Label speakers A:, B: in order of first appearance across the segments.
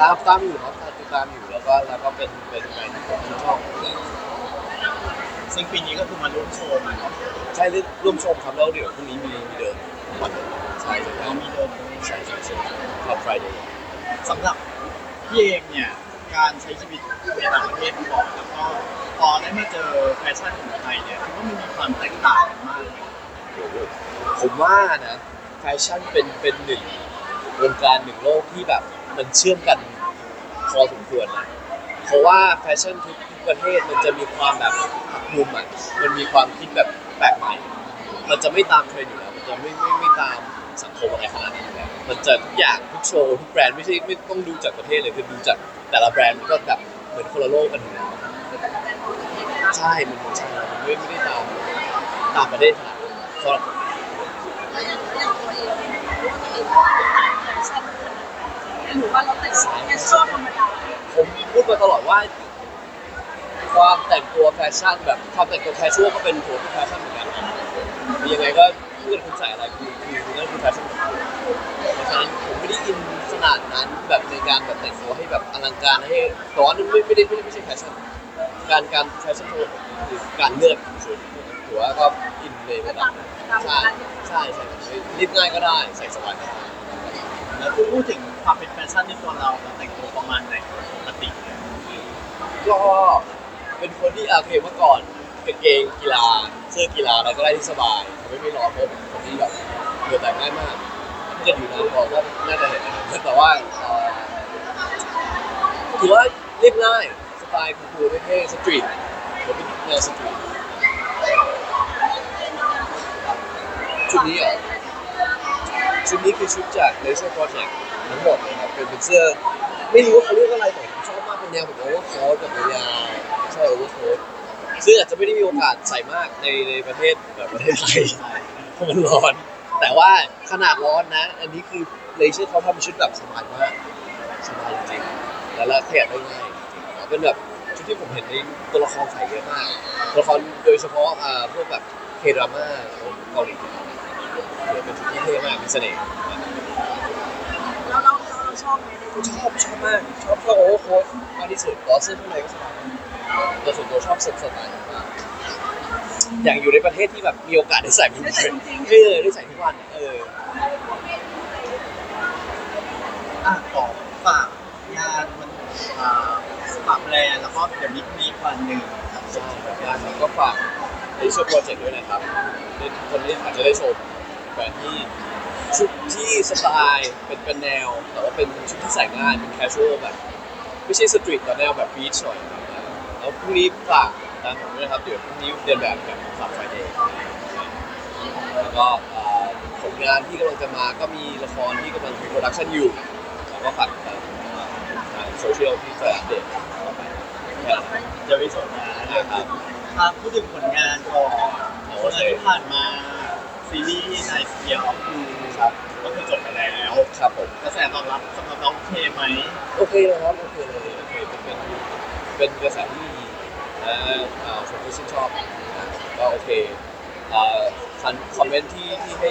A: ตามตามอยู่ครับตามติดตามอยู่แล้วก็แล้วก็เป็นเป็นแฟนที่ผมชอบ
B: ซึ่งปีนี้ก็คือมาร่วมโชว์มาเนาะ
A: ใช่ร่วมชมครับแล้วเดี๋ยวพรุ่งนี้มีมีเดินวันหนึ่งใช่เลย
B: เรามีเดิน
A: ใช่ใช่ใช่ครับไฟเดย์
B: สำหรับพี่เองเนี่ยการใช้ชีวิตในต่างประเทศมาก่อนแล้วก็พอได้มาเจอแฟชั่นของไทยเนี่ยคิดว่ามันมีความแตกต่างกันมากเลย
A: ผมว่านะแฟชั่นเป็นเป็นหนึ่งวงการหนึ่งโลกที่แบบ มันเชื่อมกันพอสมควรนะเพราะว่าแฟชั่นทุกทุกประเทศมันจะมีความแบบหักมุมอะมันมีความคิดแบบแปลกใหม่ มันจะไม่ตามเทรนด์อยู่แล้ว มันจะไม่ไม่ไม่ตามสังคมอะไรขนาดนั้นอยู่แล้ว มันจะทุกอย่างทุกโชว์ทุกแบรนด์ไม่ใช่ไม่ต้องดูจากประเทศเลยคือดูจากแต่ละแบรนด์มันก็แบบเหมือนคนละโลกกันอยู่แล้วใช่ มันใช่มันไม่ไม่ได้ตามตามประเทศขนาดนั้นสำหรับผม
C: หรือว่าเราแต่งแคชชวลธรรมดา
A: ผมพูดมาตลอดว่า ความแต่งตัวแฟชั่นแบบความแต่งตัวแคชชวลก็เป็นตัวที่แฟชั่นเหมือนกันยังไงก็เพื่อนคุณใส่อะไรคือคือนั่นคือแฟชั่นของคุณเพราะฉะนั้นผมไม่ได้อินขนาดนั้นแบบในการแบบแต่งตัวให้แบบอลังการให้แต่ว่านั่นไม่ไม่ได้ไม่ได้ไม่ใช่แฟชั่นการการแฟชั่นโชว์คือการเลือกชุดถือว่าก็อินในระดับหนึ่งใช่ใช่ใช่ใช่รีบง่ายก็ได้ใส่สบายก็ได้
B: แล้วพูดถึง ความเป็นแฟชั่นในตัวเราเราแต่งตัวประมาณไหนปกติเนี่ย
A: ก็เป็นคนที่โอเคเมื่อก่อนกางเกงกีฬาเสื้อกีฬาอะไรก็ได้ที่สบายทำให้ไม่ร้อนเพราะเป็นคนที่แบบเหงื่อแตกง่ายมากถ้าเกิดอยู่นานพอก็น่าจะเห็นนะครับแต่ว่าเอ่อถือว่าเรียบง่ายสไตล์คูลๆเท่ๆสตรีทหรือเป็นแนวสตรีทชุดนี้เหรอชุดนี้คือชุดจาก Laser Project ทั้งหมดเลยครับเป็นเป็นเสื้อไม่รู้ว่าเขาเรียกอะไรแต่ผมชอบมากเป็นแนวแบบโอเวอร์โค้ทแบบยาวๆใช่โอเวอร์โค้ทซึ่งอาจจะไม่ได้มีโอกาสใส่มากในในประเทศแบบประเทศไทยเพราะมันร้อน แต่ว่าขนาดร้อนนะ อันนี้คือเลเชอร์เขาทำชุดแบบสบายมากสบายจริงๆแล้วละขยับได้ง่ายเป็นแบบชุดที่ผมเห็นในตัวละครใส่เยอะมากตัวละครโดยเฉพาะอ่าพวกแบบเคดราม่าของเกาหลีเป็นชุดที่เท่มากมีเสน่ห์มาก
C: แล้วเราเราช อบไหม
A: ชอบชอบมากชอบชอบโอเวอร์โค้ทมากที่สุดเพราะเสื้อข้างในก็สบายมากแต่ส่วนตัวชอบเสื้อสไตล์นี้มากอย่างอยู่ในประเทศที่แบบมีโอกาสได้ใส่มันบ่อยเออได้ใส่ทุกวันเออ
B: อะขอฝากงานมันอ่าฝากแบรนด์แล้วก็เดี๋ยวมีมีวันหนึ่งครับ
A: ใช่ครับงานนี้ก็ฝากในช่วยโปรเจกต์ด้วยนะครับทุกคนที่อาจจะได้ชมแบรนด์ที่ ชุดที่สไตล์เป็นเป็นแนว แต่ว่าเป็นชุดที่ใส่ง่ายเป็นแคชชวลแบบ ไม่ใช่สตรีทแต่แนวแบบบีชหน่อยแล้วพรุ่งนี้ฝากตามผมด้วยนะครับ เดี๋ยวพรุ่งนี้เดินแบบแบบฝากไฟเดย์แล้วก็เอ่อผลงานที่กำลังจะมาก็มีละครที่กำลังมีโปรดักชันอยู่แล้วก็ฝากติดตามทางโซเชียลที่จะอัปเดตต่อไปแค่นั้น
B: เดี๋ยวไปส่งงาน
A: นะครับ
B: อะพูดถึงผลงานก่อน
A: โอ
B: ผล
A: เค
B: งานที่ผ่านมา ซีรีส์ในสเกียร์ออฟคู
A: ครับ
B: ก็คือจบไปแล้ว
A: ครับผม
B: กระแสตอบรับสำหรับน้องโอเคไหม
A: โอเคเลยครับโอเคเลยโอเคเป็นเป็นเป็นกระแสที่ดีและเอ่อผมก็ชื่นชอบนะก็โอเคเอ่อคันคอมเมนต์ที่ที่ให้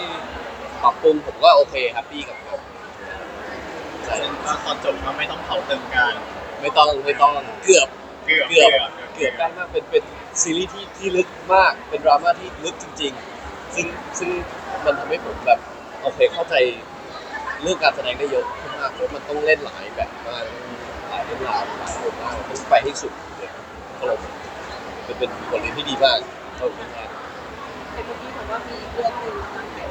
A: ปรับปรุงผมก็โอเคแฮปปี้กับเขาใช่
B: ซึ่งก็ตอนจบก็ไม่ต้องเผาเติมกัน
A: ไม่ต้องไม่ต้องเกือบ
B: เกือบ
A: เกือบเกือบได้มากเป็นเป็นซีรีส์ที่ที่ลึกมากเป็นดราม่าที่ลึกจริง ๆ ซึ่งซึ่งมันทำให้ผมแบบโอเคเข้าใจเรื่องการแสดงได้เยอะขึ้นมากเพราะมันต้องเล่นหลายแบบมากหลายเรื่องราวหลายบทมากต้องไปให้สุดเลยตลกเป็นเป็นบทเรียนที่ดีมากเขาเป็นงาน
C: เห็นเมื่อกี้บอกว่ามีเรื่องหนึ่งตั้งแต่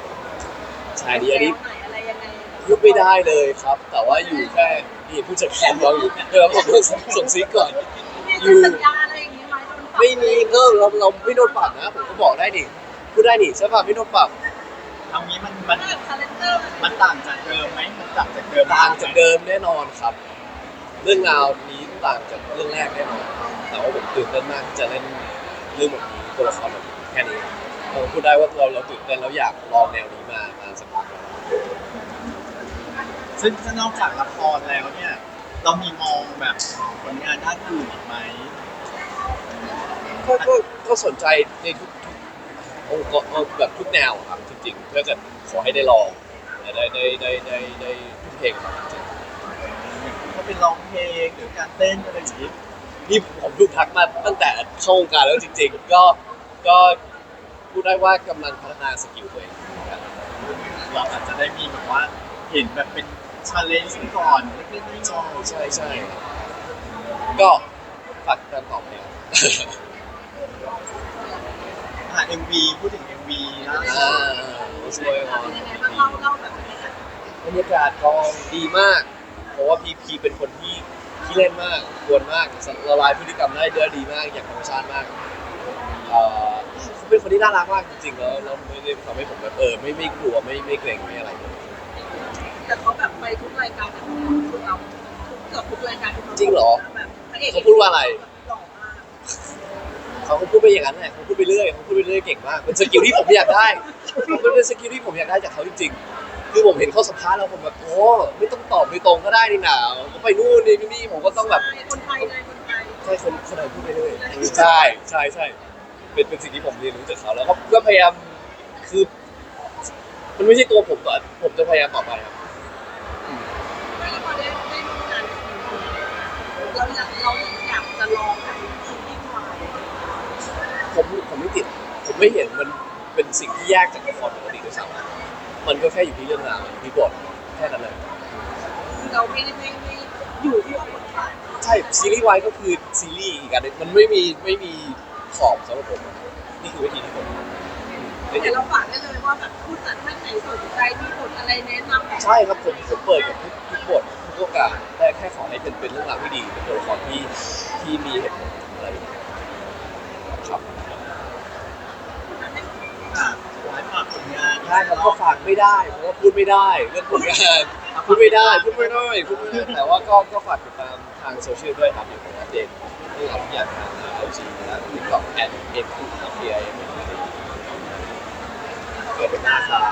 A: ใช่ดีอันนี้
C: ไหนอะไรยังไง
A: ยุบไม่ได้เลยครับ แต่ว่าอยู่แค่นี่ผู้จัดการเราอยู่เดี๋ยวผมต้องส่งซิกก่อน
C: มีสัญญาอะไรอย่างนี้ไหมโดนปรับ
A: ไม่มีก็เราเราไม่โดนปรับนะ ผมก็บอกได้ดิ พูดได้ดิใช่ป่ะไม่โดนปรับ
B: เอางี้มันมัน
C: เรื่องคาแรคเตอร์
B: มันต่างจากเดิมไหมมันต่างจากเดิม
A: ต่างจากเดิมแน่นอนครับ เรื่องราวนี้ต่างจากเรื่องแรกแน่นอนแต่ว่าผมตื่นเต้นมากที่จะเล่นเรื่องแบบนี้ตัวละครแบบนี้แค่นี้ผมพูดได้ว่าเราเราตื่นเต้นแล้วอยากลองแนวนี้มามาสักพักแล้ว
B: ซึ่งถ้านอกจากละครแล้วเนี่ย เรามีมองแบบผลงานด้านอื่นอีกไหม
A: ก็ก็ก็สนใจในทุกทุก องค์กรแบบทุกแนวครับจริงๆเพื่อจะขอให้ได้ลองและได้ได้ได้ได้ได้ทุกเพลงครับจริง
B: ก็ไปเป็นร้องเพลงหรือการเต้นอะไรอย่างนี้
A: นี่ผมถูกทักมาตั้งแต่เข้าวงการแล้วจริง ๆ ก็ก็พูดได้ว่ากำลังพัฒนาสกิลตัวเองครับ
B: เราอาจจะได้มีแบบว่าเห็นแบบเป็นชาเลนจ์ก่อนเล็กๆน้อย
A: ใช่ใช่ก็ฝากติดตามต่อไป ค่ะ
B: MV พูดถึง MV นะ
A: อ่าช่วยมา
C: เป็นยังไงบ้างเล่าเล่าแบบบรรยากาศ
A: บรรยากาศกองดีมาก เพราะว่าพีพีเป็นคนที่ขี้เล่นมากกวนมากละลายพฤติกรรมได้เดือดีมากอย่างธรรมชาติมากเออเขาเป็นคนที่น่ารักมากจริงๆแล้วเราไม่ได้ทำให้ผมแบบเออไม่ไม่กลัวไม่ไม่เกรงไม่อะไรเลย
C: แต่เขาแบบไปทุกรายการแบบทุกเราทุกเกือบทุกรายการที่เขา
A: จริงเหรอ
C: แบบพะเอก
A: เขาพูดว่าอะไร เขาก็พูดไปอย่างนั้นแหละเขาพูดไปเรื่อยเขาพูดไปเรื่อยเก่งมากเป็นสกิลที่ผมอยากได้มันเป็นสกิลที่ผมอยากได้จากเขาจริงๆคือผมเห็นเขาสัมภาษณ์แล้วผมแบบโอ้ไม่ต้องตอบโดยตรงก็ได้นี่หนาก็ไปนู่นนี่นี่ผมก็ต้องแบบ
C: ใช่คนไทยเลยคนไทย
A: ใช่คนคนไหนพูดไปเรื่อยใช่ใช่ใช่เป็นเป็นสิ่งที่ผมเรียนรู้จากเขาแล้วก็ก็พยายามคือ มันไม่ใช่ตัวผมอะผมจะพยายามต่อไปครับ
C: แล้วพอได้ได้ร่วมงานกับเราอยากเราอยากจะลองแบบซีรีส์วาย
A: ผมผมไม่ติดผมไม่เห็นมันเป็นสิ่งที่ยากจากละครปกติด้วยซ้ำนะมันก็แค่อยู่ที่เรื่องราวอยู่ที่บทแค่นั้นเลย
C: คือเราไม่ได้ไม่ไม่อยู่ที่ว่าบทบาท
A: ใช่ซีรีส์วายก็คือซีรีส์อีกอันหนึงมันไม่มีไม่มีขอบสำหรับผมอะนี่คือวิธีที่ผมเล่น
C: แต่เราฝากได้เลยว่าแบบผู้จัดท่านไหนสนใจมีบทอะไรแนะนำแบบ
A: ใช่ครับผมผมเปิดกับทุกทุกบททุกโอกาสแต่แค่ขอให้เป็นเป็นเรื่องราวที่ดีเป็นตัวละครที่ที่มีเหตุผลอะไรอย่างเงี้ยครับ
B: อะสุดท้ายฝากผล งาน
A: ใช่ครับก็ฝากไม่ได้เพราะว่าพูดไม่ได้เรื่องผลงานพูดไม่ได้พูดไม่ได้พูดไม่ได้แต่ว่าก็ก็ฝากติดตามทางโซเชียลด้วยครับเดี๋ยวผมอัปเดตเรื่องราวทุกอย่างทางไอจีและทิกต็อกแอดเอ็มพีเอเอ็มเกิดเป็นหน้าครับ